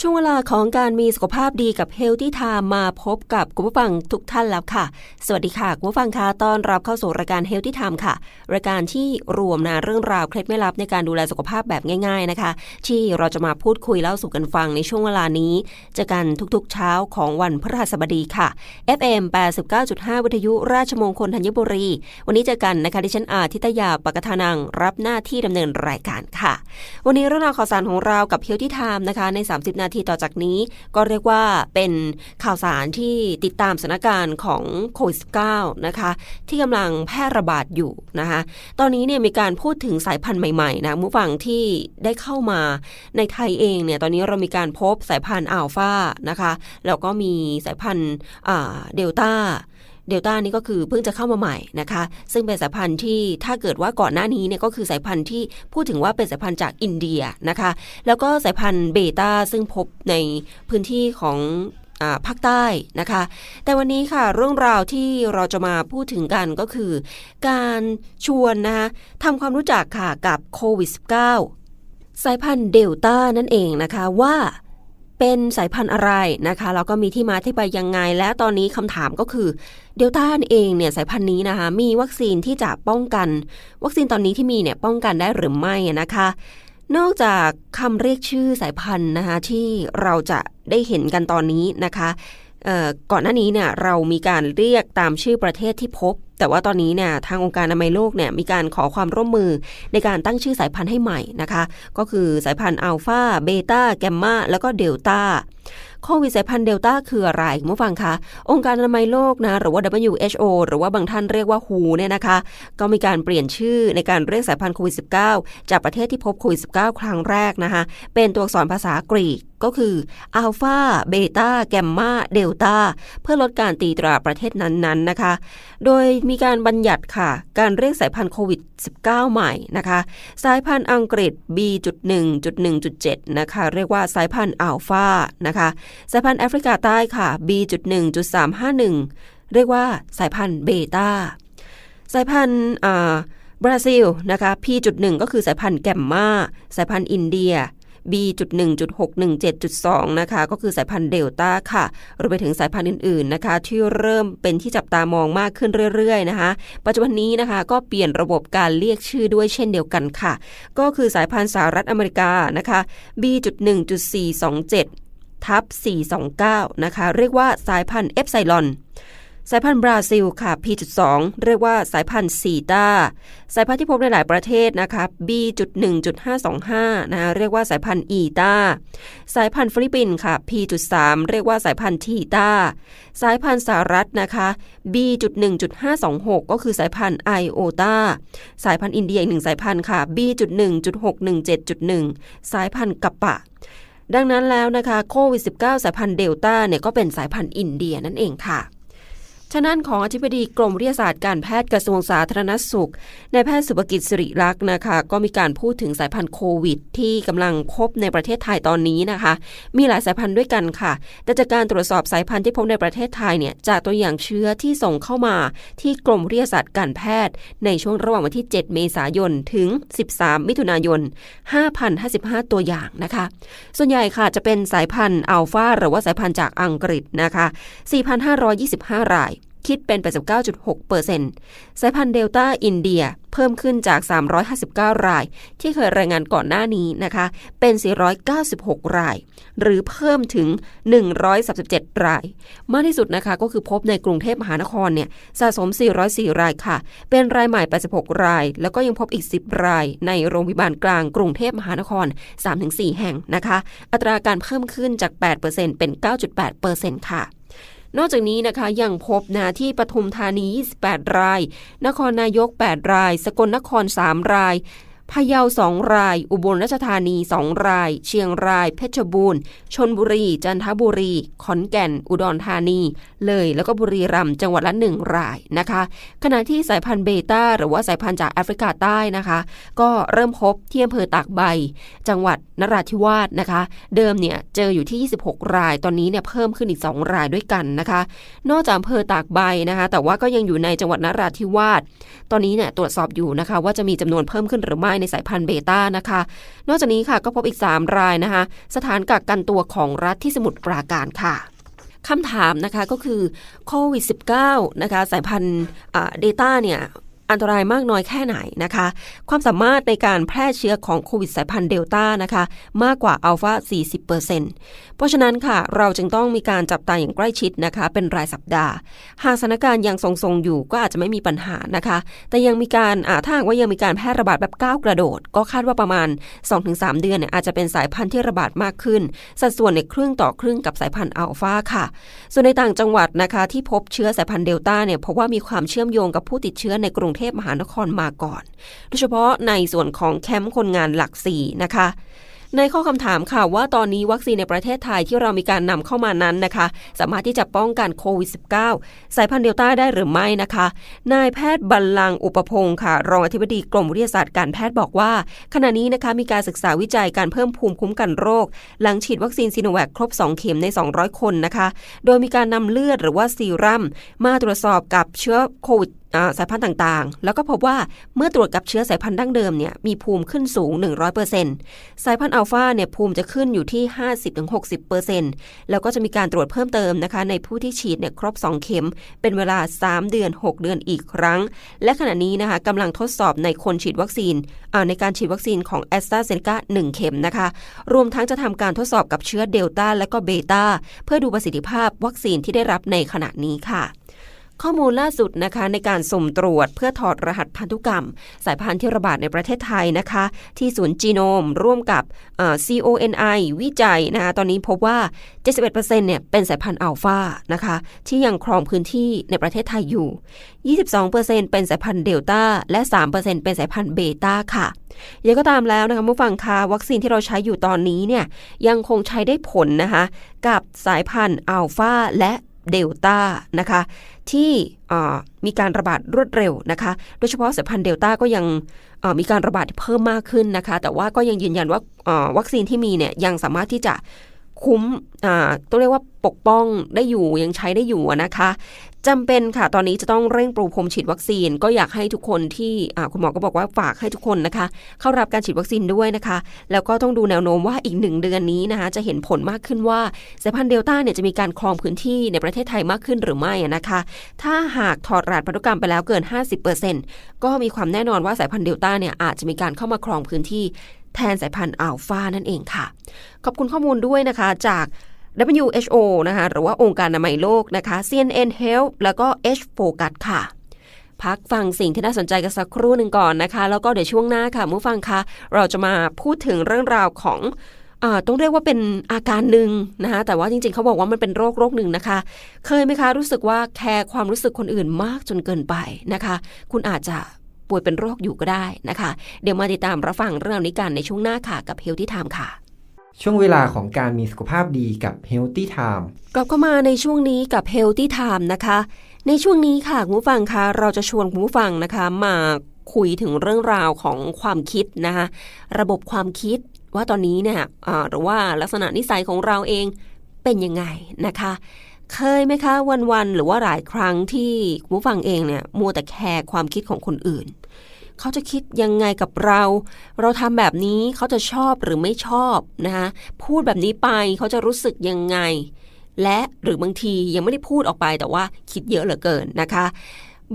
ช่วงเวลาของการมีสุขภาพดีกับ Healthy Time มาพบกับคุณผู้ฟังทุกท่านแล้วค่ะ สวัสดีค่ะ คุณผู้ฟังคะต้อนรับเข้าสู่รายการ Healthy Time ค่ะ รายการที่รวมนะเรื่องราวเคล็ดไม่ลับในการดูแลสุขภาพแบบง่าย ๆนะคะ ที่เราจะมาพูดคุยเล่าสู่กันฟังในช่วงเวลานี้เจอกันทุกๆเช้าของวันพฤหัสบดีค่ะ FM 89.5 วิทยุราชมงคลธัญบุรี วันนี้เจอกันนะคะดิฉันอาทิตยาปกทานังรับหน้าที่ดำเนินรายการค่ะ วันนี้เรื่องราวข่าวสารของเรากับ Healthy Time นะคะใน 30นาทีต่อจากนี้ ก็เรียกว่าเป็นข่าวสารที่ติดตามสถานการณ์ของโควิด -19 นะคะ ที่กำลังแพร่ระบาดอยู่นะคะ ตอนนี้เนี่ยมีการพูดถึงสายพันธุ์ใหม่ๆนะมู้ฟังที่ได้เข้ามาในไทยเองเนี่ยตอนนี้เรามีการพบสายพันธุ์อัลฟานะคะ แล้วก็มีสายพันธุ์เดลต้า เดลต้านี่ก็คือเพิ่งจะเข้ามาใหม่นะคะ ซึ่งเป็นสายพันธุ์ที่ถ้าเกิดว่าก่อนหน้านี้เนี่ยก็คือสายพันธุ์ที่พูดถึงว่าเป็นสายพันธุ์จากอินเดียนะคะ แล้วก็สายพันธุ์เบต้าซึ่งพบในพื้นที่ของภาคใต้นะคะ แต่วันนี้ค่ะเรื่องราวที่เราจะมาพูดถึงกันก็คือ การชวนนะคะทำความรู้จักค่ะกับโควิด -19 สายพันธุ์เดลต้านั่นเองนะคะว่า เป็นสายพันธุ์อะไรนะคะแล้วก็มีที่มาที่ไปยังไง และตอนนี้คำถามก็คือเดลต้าเองเนี่ยสายพันธุ์นี้นะคะมีวัคซีนที่จะป้องกัน วัคซีนตอนนี้ที่มีเนี่ยป้องกันได้หรือไม่นะคะนอกจากคำเรียกชื่อสายพันธุ์นะคะที่เราจะได้เห็นกันตอนนี้นะคะ ก่อนหน้านี้เนี่ยเรามีการเรียกตามชื่อประเทศที่พบ แต่ว่าตอนนี้เนี่ยทางองค์การอนามัยโลกเนี่ยมีการขอความร่วมมือในการตั้งชื่อสายพันธุ์ให้ใหม่นะคะ ก็คือสายพันธุ์อัลฟาเบต้าแกมมาแล้วก็เดลต้าโควิดสายพันธุ์เดลต้าคืออะไรเมื่อฟังคะ องค์การอนามัยโลกนะหรือว่า WHO หรือว่าบางท่านเรียกว่า WHO เนี่ยนะคะ ก็มีการเปลี่ยนชื่อในการเรียกสายพันธุ์โควิด -19 จากประเทศที่พบโควิด -19 ครั้งแรกนะคะ เป็นตัวอักษรภาษากรีก ก็คืออัลฟาเบต้าแกมมาเดลต้าเพื่อลดการตีตราประเทศนั้นๆนะคะ โดยมีการบัญญัติค่ะ การเรียกสายพันธุ์โควิด -19 ใหม่นะคะ สายพันธุ์อังกฤษ B.1.1.7 นะคะ เรียกว่าสายพันธุ์อัลฟานะคะ สายพันธุ์แอฟริกาใต้ค่ะ B.1.351 เรียกว่าสายพันธุ์เบต้าสายพันธุ์บราซิลนะคะ P.1 ก็คือสายพันธุ์แกมมาสายพันธุ์อินเดีย B.1.617.2 นะคะ ก็คือสายพันธุ์เดลต้าค่ะรวมไปถึงสายพันธุ์อื่นๆนะคะ ที่เริ่มเป็นที่จับตามองมากขึ้นเรื่อยๆนะคะ ปัจจุบันนี้นะคะก็เปลี่ยนระบบการเรียกชื่อด้วยเช่นเดียวกันค่ะ ก็คือสายพันธุ์สหรัฐอเมริกานะคะ B.1.427 ทับ429 นะคะ เรียกว่าสายพันธุ์เอฟไซลอน สายพันธุ์บราซิลค่ะ P.2 เรียกว่าสายพันธุ์ซีตาสายพันธุ์ที่พบในหลายประเทศนะคะ B.1.525 นะคะเรียกว่าสายพันธุ์อีตาสายพันธุ์ฟิลิปปินส์ค่ะ P.3 เรียกว่าสายพันธุ์ทีตาสายพันธุ์สหรัฐนะคะ B.1.526 ก็คือสายพันธุ์ไอโอตาสายพันธุ์อินเดียอีกหนึ่งสายพันธุ์ค่ะ B.1.617.1 สายพันธุ์กัปปะดังนั้นแล้วนะคะโควิด -19 สายพันธุ์เดลต้าเนี่ยก็เป็นสายพันธุ์อินเดียนั่นเองค่ะ ฉะนั้นของอธิบดีกรมวิทยาศาสตร์การแพทย์กระทรวงสาธารณสุขในแพทย์สุภกิจสิริรักษ์นะคะ ก็มีการพูดถึงสายพันธุ์โควิด ที่กำลังพบในประเทศไทยตอนนี้นะคะ มีหลายสายพันธุ์ด้วยกันค่ะ แต่จากการตรวจสอบสายพันธุ์ที่พบในประเทศไทยเนี่ยจากตัวอย่างเชื้อที่ส่งเข้ามาที่กรมวิทยาศาสตร์การแพทย์ ในช่วงระหว่างวันที่ 7 เมษายนถึง 13 มิถุนายน 5,055 ตัวอย่างนะคะ ส่วนใหญ่ค่ะจะเป็นสายพันธุ์อัลฟาหรือว่าสายพันธุ์จากอังกฤษนะคะ 4,525 ราย คิดเป็น 89.6%สายพันธุ์เดลต้าอินเดียเพิ่มขึ้นจาก 359 ราย ที่เคยรายงานก่อนหน้านี้นะคะ เป็น 496 ราย หรือเพิ่มถึง 137 ราย มากที่สุดนะคะก็คือพบในกรุงเทพมหานครเนี่ยสะสม 404 รายค่ะ เป็นรายใหม่ 86 ราย แล้วก็ยังพบอีก 10 ราย ในโรงพยาบาลกลางกรุงเทพมหานคร 3-4 แห่งนะคะ อัตราการเพิ่มขึ้นจาก 8%เป็น 9.8%ค่ะ นอกจากนี้นะคะยังพบนะที่ปทุมธานี 28 ราย นครนายก 8 ราย สกลนคร 3 ราย พะเยาสองราย อุบลราชธานีสองราย เชียงราย เพชรบูรณ์ ชนบุรี จันทบุรี ขอนแก่น อุดรธานี เลย แล้วก็บุรีรัมย์จังหวัดละหนึ่งรายนะคะ ขณะที่สายพันธุ์เบต้าหรือว่าสายพันธุ์จากแอฟริกาใต้นะคะ ก็เริ่มพบที่อำเภอตากใบ จังหวัดนราธิวาสนะคะ เดิมเนี่ยเจออยู่ที่ 26 ราย ตอนนี้เนี่ยเพิ่มขึ้นอีก 2 รายด้วยกันนะคะ นอกจากอำเภอตากใบนะคะ แต่ว่าก็ยังอยู่ในจังหวัดนราธิวาส ตอนนี้เนี่ยตรวจสอบอยู่นะคะ ว่าจะมีจำนวนเพิ่มขึ้นหรือไม่ในสายพันธุ์เบต้านะคะ นอกจากนี้ค่ะก็พบอีก 3 รายนะคะ สถานกักกันตัวของรัฐที่สมุทรปราการค่ะคำถามนะคะก็คือโควิด -19 นะคะสายพันธุ์เดต้าเนี่ย อันตรายมากน้อยแค่ไหนนะคะ ความสามารถในการแพร่เชื้อของโควิดสายพันธุ์เดลต้านะคะ มากกว่าอัลฟา40%เพราะฉะนั้นค่ะ เราจึงต้องมีการจับตาอย่างใกล้ชิดนะคะ เป็นรายสัปดาห์ หากสถานการณ์ยังทรงๆอยู่ก็อาจจะไม่มีปัญหานะคะ แต่ยังมีการอาถ้าหากว่ายังมีการแพร่ระบาดแบบก้าวกระโดด ก็คาดว่าประมาณ 2-3 เดือนเนี่ยอาจจะเป็นสายพันธุ์ที่ระบาดมากขึ้น สัดส่วนในครึ่งต่อครึ่งกับสายพันธุ์อัลฟาค่ะ ส่วนในต่างจังหวัดนะคะ ที่พบเชื้อสายพันธุ์เดลต้าเนี่ยพบว่ามีความเชื่อมโยงกับผู้ติดเชื้อในกรุงเทพมหานครมาก่อน โดยเฉพาะในส่วนของแคมป์คนงานหลักสี่นะคะในข้อคำถามค่ะว่าตอนนี้วัคซีนในประเทศไทยที่เรามีการนำเข้ามานั้นนะคะ สามารถที่จะป้องกันโควิด -19 สายพันธุ์เดลต้าได้หรือไม่นะคะ นายแพทย์บัลลังอุปพงศ์ค่ะ รองอธิบดีกรมวิทยาศาสตร์การแพทย์บอกว่า ขณะนี้นะคะมีการศึกษาวิจัยการเพิ่มภูมิคุ้มกันโรค หลังฉีดวัคซีนซีโนแวคครบ 2 เข็มใน 200 คนนะคะ โดยมีการนำเลือดหรือว่าซีรัมมาตรวจสอบกับเชื้อโควิดสายพันธุ์ต่างๆ แล้วก็พบว่าเมื่อตรวจกับเชื้อสายพันธุ์ดั้งเดิมเนี่ยมีภูมิขึ้นสูง 100%สายพันธุ์อัลฟาเนี่ยภูมิจะขึ้นอยู่ที่ 50-60%แล้วก็จะมีการตรวจเพิ่มเติมนะคะ ในผู้ที่ฉีดเนี่ยครบ 2 เข็ม เป็นเวลา 3 เดือน 6 เดือนอีกครั้ง และขณะนี้นะคะกำลังทดสอบในคนฉีดวัคซีนในการฉีดวัคซีนของแอสตราเซเนกา1เข็มนะคะ รวมทั้งจะทำการทดสอบกับเชื้อเดลต้าและก็เบต้าเพื่อดูประสิทธิภาพวัคซีนที่ได้รับในขณะนี้ค่ะ ข้อมูลล่าสุดนะคะในการสุ่มตรวจเพื่อถอดรหัสพันธุกรรม สายพันธุ์ที่ระบาดในประเทศไทยนะคะ ที่ศูนย์จีโนม ร่วมกับ CONI วิจัยนะคะตอนนี้พบว่า 71%เนี่ยเป็นสายพันธุ์อัลฟานะคะ ที่ยังครองพื้นที่ในประเทศไทยอยู่ 22%เป็นสายพันธุ์เดลต้าและ 3%เป็นสายพันธุ์เบต้าค่ะยังก็ตามแล้วนะคะผู้ฟังคะวัคซีนที่เราใช้อยู่ตอนนี้เนี่ยยังคงใช้ได้ผลนะคะ กับสายพันธุ์อัลฟาและ เดลต้านะคะที่มีการระบาดรวดเร็วนะคะโดยเฉพาะสายพันธุ์เดลต้าก็ยังมีการระบาดเพิ่มมากขึ้นนะคะแต่ว่าก็ยังยืนยันว่าวัคซีนที่มีเนี่ยยังสามารถที่จะ คุ้มต้องเรียกว่าปกป้องได้อยู่ยังใช้ได้อยู่นะคะจำเป็นค่ะ ตอนนี้จะต้องเร่งปรูพรมฉีดวัคซีน ก็อยากให้ทุกคนที่คุณหมอก็บอกว่าฝากให้ทุกคนนะคะ เข้ารับการฉีดวัคซีนด้วยนะคะ แล้วก็ต้องดูแนวโน้มว่าอีกหนึ่งเดือนนี้นะคะจะเห็นผลมากขึ้นว่าสายพันธุ์เดลต้าเนี่ยจะมีการครองพื้นที่ในประเทศไทยมากขึ้นหรือไม่นะคะ ถ้าหากถอดรหัสพันธุกรรมไปแล้วเกิน 50%ก็มีความแน่นอนว่าสายพันธุ์เดลต้าเนี่ยอาจจะมีการเข้ามาครองพื้นที่ แทนสายพันธุ์อัลฟานั่นเองค่ะ ขอบคุณข้อมูลด้วยนะคะจาก WHO นะคะหรือว่าองค์การอนามัยโลกนะคะ CNN Health แล้วก็ H Focus ค่ะ พักฟังสิ่งที่น่าสนใจกันสักครู่หนึ่งก่อนนะคะ แล้วก็เดี๋ยวช่วงหน้าค่ะผู้ฟังคะเราจะมาพูดถึงเรื่องราวของต้องเรียกว่าเป็นอาการหนึ่งนะคะแต่ว่าจริงๆเขาบอกว่ามันเป็นโรคโรคหนึ่งนะคะ เคยไหมคะรู้สึกว่าแคร์ความรู้สึกคนอื่นมากจนเกินไปนะคะ คุณอาจจะ ป่วยเป็นโรคอยู่ก็ได้นะคะ เดี๋ยวมาติดตามรับฟังเรื่องนี้กันในช่วงหน้าค่ะกับ Healthy Time ค่ะช่วงเวลาของการมีสุขภาพดีกับ Healthy Time กลับเข้ามาในช่วงนี้กับ Healthy Time นะคะ ในช่วงนี้ค่ะคุณผู้ฟังคะเราจะชวนคุณผู้ฟังนะคะ มาคุยถึงเรื่องราวของความคิดนะคะระบบความคิดว่าตอนนี้เนี่ยหรือว่าลักษณะนิสัยของเราเองเป็นยังไงนะคะ เคยไหมคะ วันๆหรือว่าหลายครั้งที่คุณผู้ฟังเองเนี่ยมัวแต่แคร์ความคิดของคนอื่น เขาจะคิดยังไงกับเรา เราทำแบบนี้เขาจะชอบหรือไม่ชอบนะคะพูดแบบนี้ไปเขาจะรู้สึกยังไง และหรือบางทียังไม่ได้พูดออกไปแต่ว่าคิดเยอะเหลือเกินนะคะ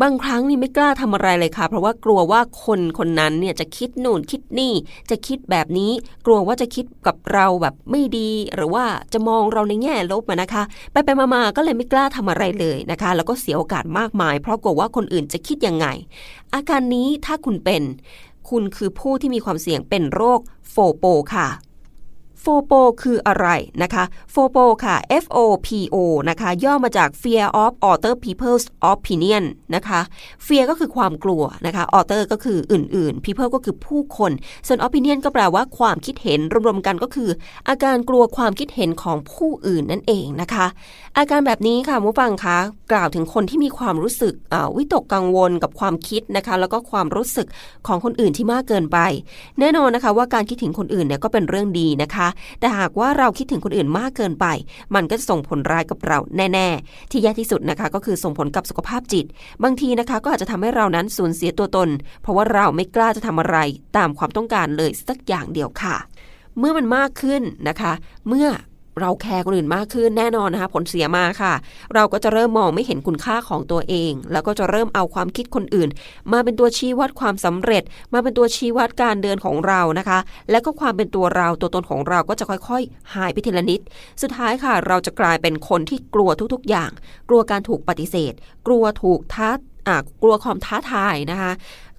บางครั้งนี่ไม่กล้าทำอะไรเลยค่ะ เพราะว่ากลัวว่าคนคนนั้นเนี่ยจะคิดนู่นคิดนี่ จะคิดแบบนี้ กลัวว่าจะคิดกับเราแบบไม่ดี หรือว่าจะมองเราในแง่ลบนะคะ ไปไปมาๆก็เลยไม่กล้าทำอะไรเลยนะคะ แล้วก็เสียโอกาสมากมาย เพราะกลัวว่าคนอื่นจะคิดยังไง อาการนี้ถ้าคุณเป็น คุณคือผู้ที่มีความเสี่ยงเป็นโรคโฟโปค่ะ โฟโปคืออะไรนะคะโฟโปค่ะ F O P O นะคะ ย่อมาจาก Fear of Other People's Opinion นะคะ Fear ก็คือความกลัวนะคะ Other ก็คืออื่นๆ People ก็คือผู้คน ส่วน Opinion ก็แปลว่าความคิดเห็นรวมๆกันก็คือ อาการกลัวความคิดเห็นของผู้อื่นนั่นเองนะคะ อาการแบบนี้ค่ะผู้ฟังคะกล่าวถึงคนที่มีความรู้สึกวิตกกังวลกับความคิดนะคะ แล้วก็ความรู้สึกของคนอื่นที่มากเกินไป แน่นอนนะคะว่าการคิดถึงคนอื่นเนี่ยก็เป็นเรื่องดีนะคะแต่หากว่าเราคิดถึงคนอื่นมากเกินไป มันก็จะส่งผลร้ายกับเราแน่ ๆ ที่แย่ที่สุดนะคะก็คือส่งผลกับสุขภาพจิต บางทีนะคะก็อาจจะทำให้เรานั้นสูญเสียตัวตน เพราะว่าเราไม่กล้าจะทำอะไรตามความต้องการเลยสักอย่างเดียวค่ะ เมื่อมันมากขึ้นนะคะ เมื่อ เราแคร์คนอื่นมากขึ้นแน่นอนนะคะผลเสียมาค่ะ เราก็จะเริ่มมองไม่เห็นคุณค่าของตัวเอง แล้วก็จะเริ่มเอาความคิดคนอื่น มาเป็นตัวชี้วัดความสำเร็จ มาเป็นตัวชี้วัดการเดินของเรานะคะ และก็ความเป็นตัวเราตัวตนของเราก็จะค่อยๆ หายไปทีละนิด สุดท้ายค่ะ เราจะกลายเป็นคนที่กลัวทุกๆ อย่าง กลัวการถูกปฏิเสธ กลัวถูกท้ากลัวความท้าทายนะคะ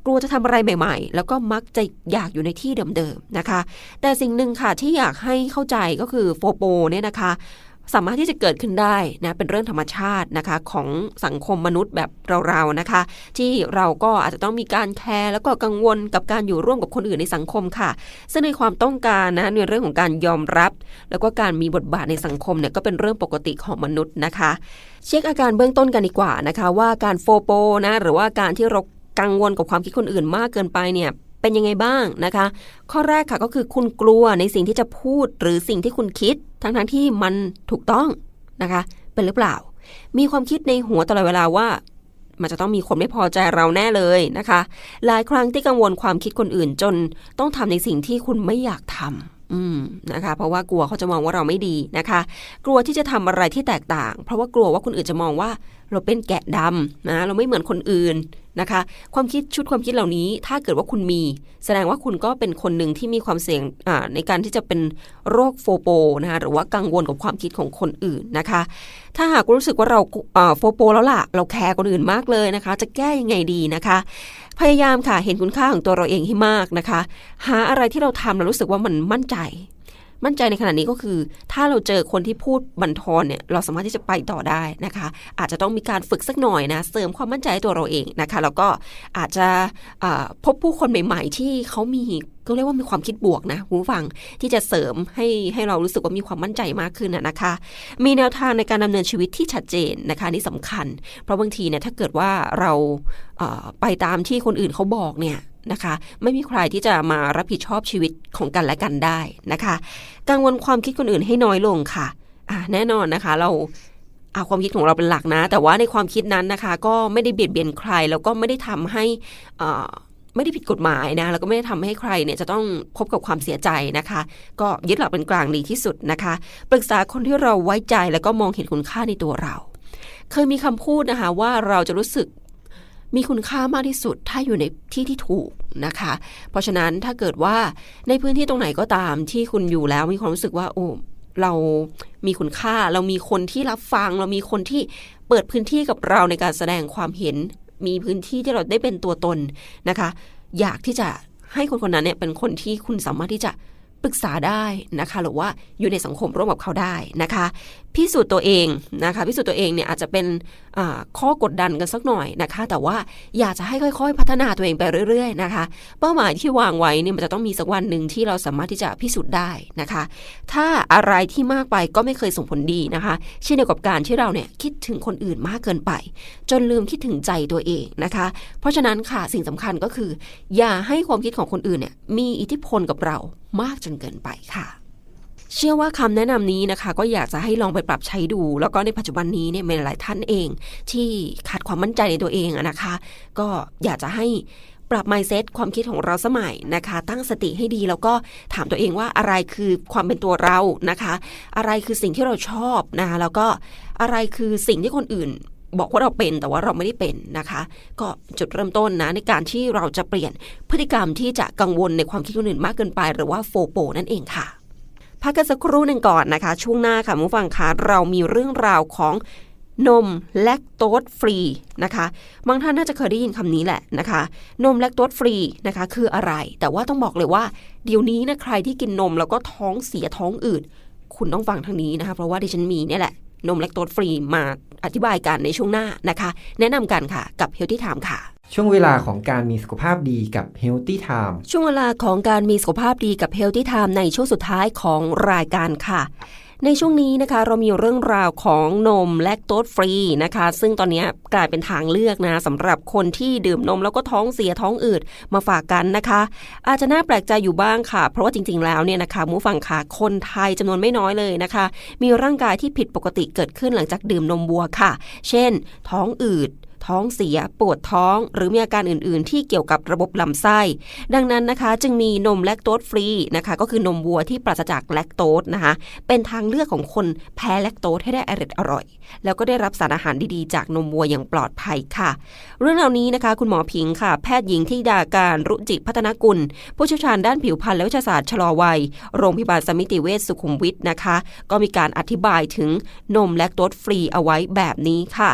กลัวจะทำอะไรใหม่ๆ แล้วก็มักจะอยากอยู่ในที่เดิมๆนะคะ แต่สิ่งหนึ่งค่ะที่อยากให้เข้าใจก็คือโฟโปเนี่ยนะคะสามารถที่จะเกิดขึ้นได้นะเป็นเรื่องธรรมชาตินะคะของสังคมมนุษย์แบบเราๆนะคะ ที่เราก็อาจจะต้องมีการแคร์แล้วก็กังวลกับการอยู่ร่วมกับคนอื่นในสังคมค่ะ ซึ่งในความต้องการนะในเรื่องของการยอมรับ แล้วก็การมีบทบาทในสังคมเนี่ยก็เป็นเรื่องปกติของมนุษย์นะคะ เช็คอาการเบื้องต้นกันดีกว่านะคะ ว่าการโฟโปนะหรือว่าการที่เรา กังวลกับความคิดคนอื่นมากเกินไปเนี่ยเป็นยังไงบ้างนะคะ ข้อแรกค่ะก็คือคุณกลัวในสิ่งที่จะพูดหรือสิ่งที่คุณคิด ทั้งๆทที่มันถูกต้องนะคะ เป็นหรือเปล่า มีความคิดในหัวตลอดเวลาว่า มันจะต้องมีคนไม่พอใจเราแน่เลยนะคะ หลายครั้งที่กังวลความคิดคนอื่นจนต้องทำในสิ่งที่คุณไม่อยากทำอืมนะคะ เพราะว่ากลัวเขาจะมองว่าเราไม่ดีนะคะ กลัวที่จะทำอะไรที่แตกต่าง เพราะว่ากลัวว่าคนอื่นจะมองว่า เราเป็นแกะดำนะเราไม่เหมือนคนอื่นนะคะ ความคิดชุดความคิดเหล่านี้ ถ้าเกิดว่าคุณมี แสดงว่าคุณก็เป็นคนหนึ่งที่มีความเสี่ยงในการที่จะเป็นโรคโฟโปนะคะหรือว่ากังวลกับความคิดของคนอื่นนะคะ ถ้าหากรู้สึกว่าเราโฟโปแล้วล่ะ เราแคร์คนอื่นมากเลยนะคะ จะแก้ยังไงดีนะคะ พยายามค่ะเห็นคุณค่าของตัวเราเองให้มากนะคะ หาอะไรที่เราทำแล้วรู้สึกว่ามันมั่นใจ มั่นใจในขณะนี้ก็คือ ถ้าเราเจอคนที่พูดบันทอนเนี่ยเราสามารถที่จะไปต่อได้นะคะ อาจจะต้องมีการฝึกสักหน่อยนะเสริมความมั่นใจตัวเราเองนะคะ แล้วก็อาจจะพบผู้คนใหม่ ๆ ที่เขามีก็เรียกว่ามีความคิดบวกนะผู้ฟังที่จะเสริมให้ให้เรารู้สึกว่ามีความมั่นใจมากขึ้นนะคะ มีแนวทางในการดำเนินชีวิตที่ชัดเจนนะคะนี่สำคัญ เพราะบางทีเนี่ยถ้าเกิดว่าเราไปตามที่คนอื่นเขาบอกเนี่ย นะคะ ไม่มีใครที่จะมารับผิดชอบชีวิตของกันและกันได้นะคะกังวลความคิดคนอื่นให้น้อยลงค่ะะแน่นอนนะคะ เราเอาความคิดของเราเป็นหลักนะ แต่ว่าในความคิดนั้นนะคะ ก็ไม่ได้เบียดเบียนใคร แล้วก็ไม่ได้ทำให้ไม่ได้ผิดกฎหมายนะ แล้วก็ไม่ได้ทำให้ใครเนี่ยจะต้องพบกับความเสียใจนะคะ ก็ยึดหลักเป็นกลางดีที่สุดนะคะ ปรึกษาคนที่เราไว้ใจแล้วก็มองเห็นคุณค่าในตัวเรา เคยมีคำพูดนะคะว่าเราจะรู้สึก มีคุณค่ามากที่สุดถ้าอยู่ในที่ที่ถูกนะคะ เพราะฉะนั้นถ้าเกิดว่าในพื้นที่ตรงไหนก็ตามที่คุณอยู่แล้วมีความรู้สึกว่าโอ้เรามีคุณค่าเรามีคนที่รับฟัง เรามีคนที่เปิดพื้นที่กับเราในการแสดงความเห็น มีพื้นที่ที่เราได้เป็นตัวตนนะคะ อยากที่จะให้คนคนนั้นเนี่ยเป็นคนที่คุณสามารถที่จะปรึกษาได้นะคะ หรือว่าอยู่ในสังคมร่วมกับเขาได้นะคะ พิสูจน์ตัวเองนะคะ พิสูจน์ตัวเองเนี่ยอาจจะเป็นข้อกดดันกันสักหน่อยนะคะ แต่ว่าอยากจะให้ค่อยๆ พัฒนาตัวเองไปเรื่อยๆนะคะ เป้าหมายที่วางไว้เนี่ยมันจะต้องมีสักวันหนึ่งที่เราสามารถที่จะพิสูจน์ได้นะคะ ถ้าอะไรที่มากไปก็ไม่เคยส่งผลดีนะคะเช่นเดียวกับการที่เราเนี่ยคิดถึงคนอื่นมากเกินไป จนลืมคิดถึงใจตัวเองนะคะ เพราะฉะนั้นค่ะสิ่งสำคัญก็คือ อย่าให้ความคิดของคนอื่นเนี่ยมีอิทธิพลกับเรามากจนเกินไปค่ะ เชื่อว่าคำแนะนำนี้นะคะ ก็อยากจะให้ลองไปปรับใช้ดู แล้วก็ในปัจจุบันนี้เนี่ยมีหลายท่านเอง ที่ขาดความมั่นใจในตัวเองนะคะ ก็อยากจะให้ปรับ mindset ความคิดของเราสมัยนะคะ ตั้งสติให้ดีแล้วก็ถามตัวเองว่าอะไรคือความเป็นตัวเรานะคะ อะไรคือสิ่งที่เราชอบนะคะแล้วก็อะไรคือสิ่งที่คนอื่น บอกว่าเราเป็นแต่ว่าเราไม่ได้เป็นนะคะ ก็จุดเริ่มต้นนะในการที่เราจะเปลี่ยนพฤติกรรมที่จะกังวลในความคิดคนอื่นมากเกินไป หรือว่าโฟโปนั่นเองค่ะ พักกันสักครู่หนึ่งก่อนนะคะ ช่วงหน้าค่ะมุฟังคะเรามีเรื่องราวของนมแลคโตสฟรีนะคะบางท่านน่าจะเคยได้ยินคำนี้แหละนะคะ นมแลคโตสฟรีนะคะคืออะไร แต่ว่าต้องบอกเลยว่า เดี๋ยวนี้นะใครที่กินนมแล้วก็ท้องเสียท้องอืดคุณต้องฟังทางนี้นะคะเพราะว่าดิฉันมีเนี่ยแหละนมแลคโตสฟรีมาอธิบายกันในช่วงหน้านะคะ แนะนำกันค่ะกับ Healthy Time ค่ะช่วงเวลาของการมีสุขภาพดีกับ Healthy Time ช่วงเวลาของการมีสุขภาพดีกับ Healthy Time ในช่วงสุดท้ายของรายการค่ะ ในช่วงนี้นะคะ เรามีเรื่องราวของนมแลคโตสฟรีนะคะ ซึ่งตอนนี้กลายเป็นทางเลือกนะสำหรับคนที่ดื่มนมแล้วก็ท้องเสียท้องอืดมาฝากกันนะคะ อาจจะน่าแปลกใจอยู่บ้างค่ะ เพราะว่าจริง ๆ แล้วเนี่ยนะคะมูฟังค่ะคนไทยจำนวนไม่น้อยเลยนะคะ มีร่างกายที่ผิดปกติเกิดขึ้นหลังจากดื่มนมวัวค่ะ เช่น ท้องอืด ท้องเสีย ปวดท้อง หรือมีอาการอื่น ๆ ที่เกี่ยวกับระบบลำไส้ ดังนั้นนะคะ จึงมีนมแลคโตสฟรีนะคะก็คือนมวัวที่ปราศจากแลคโตสนะคะเป็นทางเลือกของคนแพ้แลคโตสให้ได้อร่อยอร่อย แล้วก็ได้รับสารอาหารดีๆ จากนมวัวอย่างปลอดภัยค่ะ เรื่องเหล่านี้นะคะ คุณหมอพิงค์ค่ะ แพทย์หญิงที่ดาการรุจิพัฒนกุล ผู้เชี่ยวชาญด้านผิวพรรณและวิทยาศาสตร์ชะลอวัย โรงพยาบาลสมิติเวชสุขุมวิทนะคะ ก็มีการอธิบายถึงนมแลคโตสฟรีเอาไว้แบบนี้ค่ะ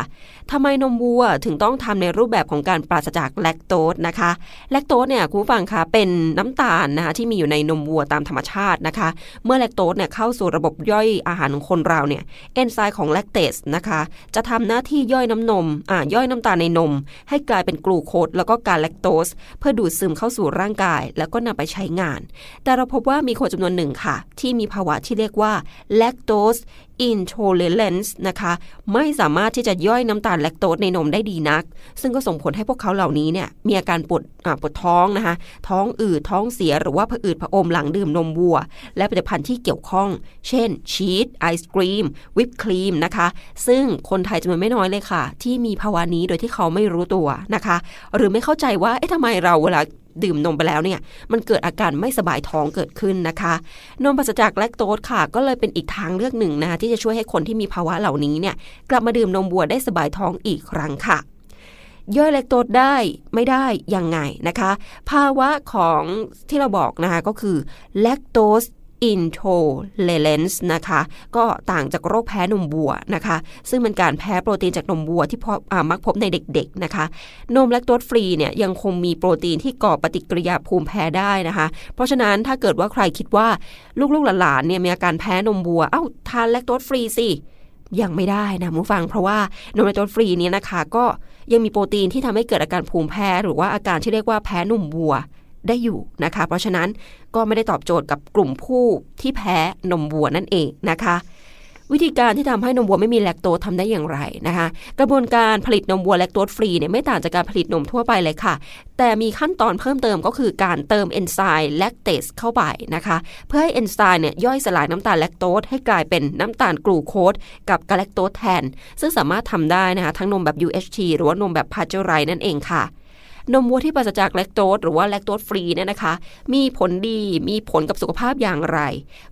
ทำไมนมวัวถึงต้องทำในรูปแบบของการปราศจากแลคโตสนะคะแลคโตสเนี่ยคุณฟังคะเป็นน้ำตาลนะคะที่มีอยู่ในนมวัวตามธรรมชาตินะคะ เมื่อแลคโตสเนี่ยเข้าสู่ระบบย่อยอาหารของคนเราเนี่ยเอนไซม์ของแลคเตสนะคะจะทำหน้าที่ย่อยน้ำนมอ่าย่อยน้ำตาลในนม ให้กลายเป็นกลูโคสแล้วก็การแลคโตสเพื่อดูดซึมเข้าสู่ร่างกาย แล้วก็นำไปใช้งาน แต่เราพบว่ามีคนจำนวนหนึ่งค่ะ ที่มีภาวะที่เรียกว่า lactose intolerance นะคะ ไม่สามารถที่จะย่อยน้ำตาลแลคโตสในนมได้ดีนัก ซึ่งก็ส่งผลให้พวกเขาเหล่านี้เนี่ยมีอาการปวดปวดท้องนะคะ ท้องอืดท้องเสียหรือว่าผะอืดผะอมหลังดื่มนมวัว และผลิตภัณฑ์ที่เกี่ยวข้อง เช่น ชีสไอศครีม วิปครีมนะคะ ซึ่งคนไทยจำนวนไม่น้อยเลยค่ะ ที่มีภาวะนี้โดยที่เขาไม่รู้ตัวนะคะ หรือไม่เข้าใจว่าเอ๊ะทำไมเราเวลา ดื่มนมไปแล้วเนี่ยมันเกิดอาการไม่สบายท้องเกิดขึ้นนะคะ นมปราศจากแลคโตสค่ะ ก็เลยเป็นอีกทางเลือกหนึ่งนะคะที่จะช่วยให้คนที่มีภาวะเหล่านี้เนี่ยกลับมาดื่มนมวัวได้สบายท้องอีกครั้งค่ะ ย่อยแลคโตสได้ไม่ได้ยังไงนะคะ ภาวะของที่เราบอกนะคะก็คือแลคโตส intolerance นะคะ ก็ต่างจากโรคแพ้นมวัวนะคะ ซึ่งเป็นการแพ้โปรตีนจากนมวัวที่พบมักพบในเด็กๆนะคะ นมแลคโตสฟรีเนี่ยยังคงมีโปรตีนที่ก่อปฏิกิริยาภูมิแพ้ได้นะคะ เพราะฉะนั้นถ้าเกิดว่าใครคิดว่าลูกๆหลานๆเนี่ยมีอาการแพ้นมวัว เอา้าทานแลคโตสฟรีสิยังไม่ได้นะมูฟังเพราะว่านมแลคโตสฟรีนี่ยนะคะ ก็ยังมีโปรตีนที่ทำให้เกิดอาการภูมิแพ้ หรือว่าอาการที่เรียกว่าแพ้นมวัว ได้อยู่นะคะ เพราะฉะนั้นก็ไม่ได้ตอบโจทย์กับกลุ่มผู้ที่แพ้นมวัวนั่นเองนะคะ วิธีการที่ทำให้นมวัวไม่มีแลคโตสทำได้อย่างไรนะคะ กระบวนการผลิตนมวัวแลคโตสฟรีเนี่ยไม่ต่างจากการผลิตนมทั่วไปเลยค่ะ แต่มีขั้นตอนเพิ่มเติมก็คือการเติมเอนไซม์แลคเตสเข้าไปนะคะ เพื่อให้เอนไซม์เนี่ยย่อยสลายน้ำตาลแลคโตสให้กลายเป็นน้ำตาลกลูโคสกับกาแลคโตสแทน ซึ่งสามารถทำได้นะคะทั้งนมแบบ UHT หรือว่านมแบบพาเจอไรนั่นเองค่ะ นมวัวที่ปราศจากแลคโตสหรือว่าแลคโตสฟรีเนี่ยนะคะ มีผลดีมีผลกับสุขภาพอย่างไร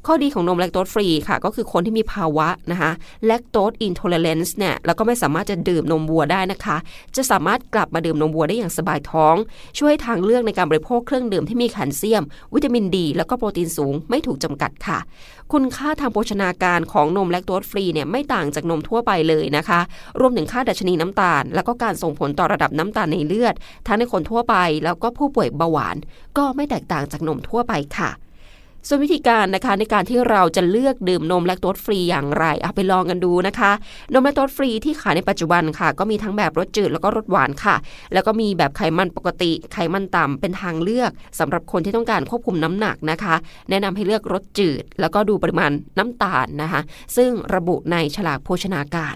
ข้อดีของนมแลคโตสฟรีค่ะ ก็คือคนที่มีภาวะนะคะแลคโตสอินโทเลเรนซ์เนี่ยแล้วก็ไม่สามารถจะดื่มนมวัวได้นะคะ จะสามารถกลับมาดื่มนมวัวได้อย่างสบายท้อง ช่วยทางเลือกในการบริโภคเครื่องดื่มที่มีแคลเซียม วิตามินดี แล้วก็โปรตีนสูงไม่ถูกจำกัดค่ะ คุณค่าทางโภชนาการของนมแลคโตสฟรีเนี่ยไม่ต่างจากนมทั่วไปเลยนะคะ รวมถึงค่าดัชนีน้ำตาล แล้วก็การส่งผลต่อระดับน้ำตาลในเลือด ทั้งในคนทั่วไปแล้วก็ผู้ป่วยเบาหวาน ก็ไม่แตกต่างจากนมทั่วไปค่ะ ส่วนวิธีการนะคะในการที่เราจะเลือกดื่มนมแลคโตสฟรีอย่างไรเอาไปลองกันดูนะคะ นมแลคโตสฟรีที่ขายในปัจจุบันค่ะ ก็มีทั้งแบบรสจืดแล้วก็รสหวานค่ะ แล้วก็มีแบบไขมันปกติ ไขมันต่ำเป็นทางเลือกสำหรับคนที่ต้องการควบคุมน้ำหนักนะคะ แนะนำให้เลือกรสจืด แล้วก็ดูปริมาณน้ำตาลนะคะ ซึ่งระบุในฉลากโภชนาการ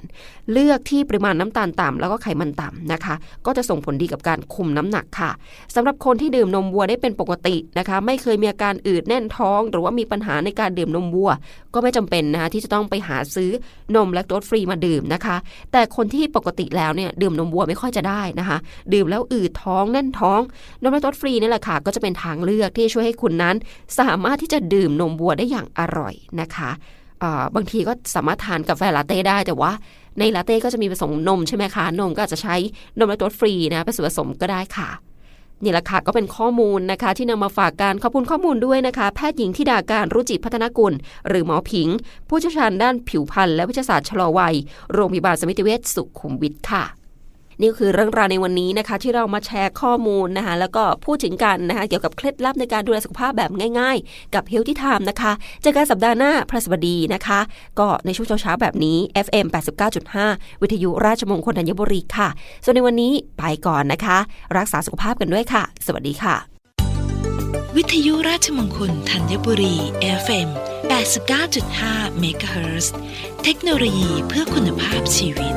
เลือกที่ปริมาณน้ำตาลต่ำแล้วก็ไขมันต่ำนะคะ ก็จะส่งผลดีกับการคุมน้ำหนักค่ะสำหรับคนที่ดื่มนมวัวได้เป็นปกตินะคะ ไม่เคยมีอาการอืดแน่นท้อง หรือว่ามีปัญหาในการดื่มนมวัว ก็ไม่จำเป็นนะคะที่จะต้องไปหาซื้อนมแลคโตสฟรีมาดื่มนะคะ แต่คนที่ปกติแล้วเนี่ยดื่มนมวัวไม่ค่อยจะได้นะคะ ดื่มแล้วอืดท้องแน่นท้อง นมแลคโตสฟรีนี่แหละค่ะ ก็จะเป็นทางเลือกที่ช่วยให้คุณนั้น สามารถที่จะดื่มนมวัวได้อย่างอร่อยนะคะบางทีก็สามารถทานกาแฟลาเต้ได้แต่ว่า ในลาเต้ก็จะมีผสมนมใช่ไหมคะ นมก็อาจจะใช้นมแลคโตสฟรีนะเป็นส่วนผสมก็ได้ค่ะนี่แหละค่ะก็เป็นข้อมูลนะคะ ที่นำมาฝากการขอบคุณข้อมูลด้วยนะคะ แพทย์หญิงธิดาการรุจิพัฒนกุล หรือหมอผิง ผู้เชี่ยวชาญด้านผิวพรรณและวิทยาศาสตร์ชะลอวัย โรงพยาบาลสมิติเวชสุขุมวิทค่ะ นี่คือเรื่องราวในวันนี้นะคะที่เรามาแชร์ข้อมูลนะคะแล้วก็พูดถึงกันนะคะเกี่ยวกับเคล็ดลับในการดูแลสุขภาพแบบง่าย ๆ กับ Healthy Time นะคะเจอกันสัปดาห์หน้าพระสบดีนะคะ ก็ในช่วงเช้าๆแบบนี้ FM 89.5 วิทยุราชมงคลธัญบุรีค่ะ ส่วนในวันนี้ไปก่อนนะคะ รักษาสุขภาพกันด้วยค่ะ สวัสดีค่ะ วิทยุราชมงคลธัญบุรี FM 89.5เมกะเฮิรตซ์เทคโนโลยีเพื่อคุณภาพชีวิต